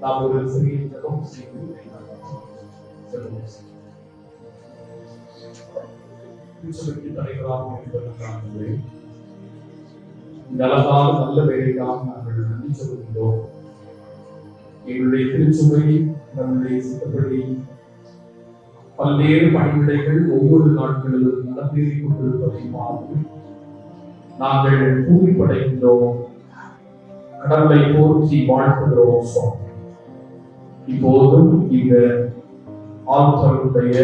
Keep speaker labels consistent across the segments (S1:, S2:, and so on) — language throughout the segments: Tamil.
S1: நாம் ஒரு சிறிய ஜெபம் செய்து ஜெபம் நல்ல வேலைக்காக நாங்கள் நன்றி சொல்கின்றோம் எங்களுடைய திருச்சுவை நம்முடைய சித்தப்படி பல்வேறு பணிவிடைகள் ஒவ்வொரு நாட்களிலும் நடந்தேறிக் கொண்டிருப்பதை பார்த்து நாங்கள் பூமிப்படைகின்றோம் கடவுளை போற்றி வாழ்த்துகிறோம் சுவாமி. இப்போதும் இந்த ஆல்டருடைய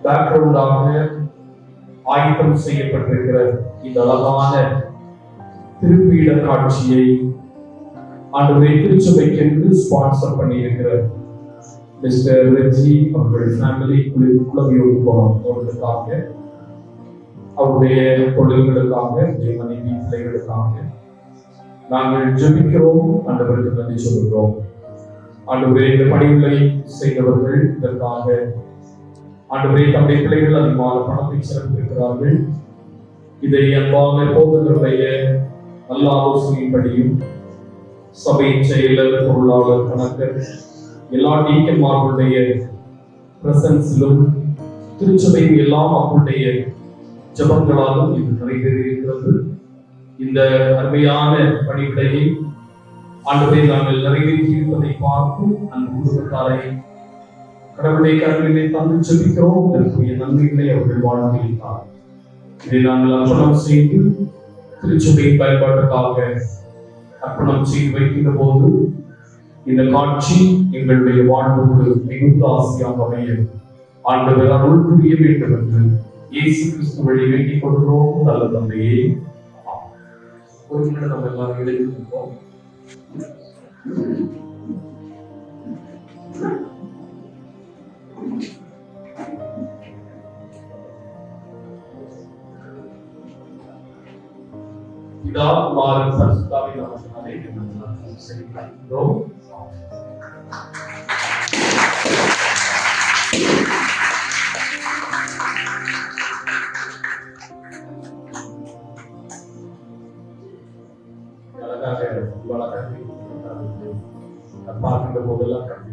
S1: பேக்ரவுண்டாக ஆயத்தம் செய்யப்பட்டிருக்கிற இந்த அழகான திருப்பீட காட்சியை ஆண்டவரை திருச்சபைக்கென்று ஸ்பான்சர் பண்ணியிருக்கிற மிஸ்டர் ரெஜி அவர்கள் ஃபேமிலி குழந்தையோடு போனோம் அவர்களுக்காக அவருடைய தொழில்களுக்காக மனைவி பிள்ளைகளுக்காக நாங்கள் ஜெபிக்கிறோம். அன்றவருக்கு நன்றி சொல்கிறோம் ஆண்டவரே இந்த பணிகளை செய்தவர்கள் இதற்காக. ஆண்டவரே தம்முடைய பிள்ளைகள் அதிகமான பணத்தை சிறப்பிருக்கிறார்கள் இதை அன்பாக போதகருடைய நல்ல ஆலோசனையின்படியும் சபையின் செயலர் பொருளாளர் கணக்கர் எல்லா டீக்கன்மார்களுடைய பிரசன்ஸிலும் திருச்சபையின் எல்லாம் அவருடைய ஜபங்களாலும் இது நிறைவேறியிருக்கிறது. இந்த அருமையான பணிவிடையை ஆண்டவரை நாங்கள் நிறைவேற்றி இருப்பதை பார்த்து அந்த குடும்பத்தாரை கடவுளை கருவிலே தந்து செபிக்கிறோம் இதற்குரிய நன்மைகளை அவர்கள் வாழ்ந்திருந்தார். இதை நாங்கள் அர்ப்பணம் செய்து திருச்சபையின் பயன்பாட்டுக்காக அர்ப்பணம் செய்து வைக்கின்ற போது இந்த காட்சி எங்களுடைய வாழ்வுக்கு மிகுந்த ஆசையாக அமைய ஆண்டவர் அருள் புரிய வேண்டும் என்று இயேசு கிறிஸ்து வழி வேண்டிக் கொள்கிறோம். நல்ல தந்தையே. ஒரு நிமிடம் நம்ம எல்லாரும் எழுதிருக்கோம் இதா குமாரன் பரிசுத்தாவின் நாமத்தினாலே நாங்கள் செய்கிறோம் ಕರ್ನಾಟಕ ಭಾಳ ಕಟ್ಟಿ ಪಾರ್ಕಿಂದ ಹೋಗಲ್ಲ ಕಟ್ಟಿ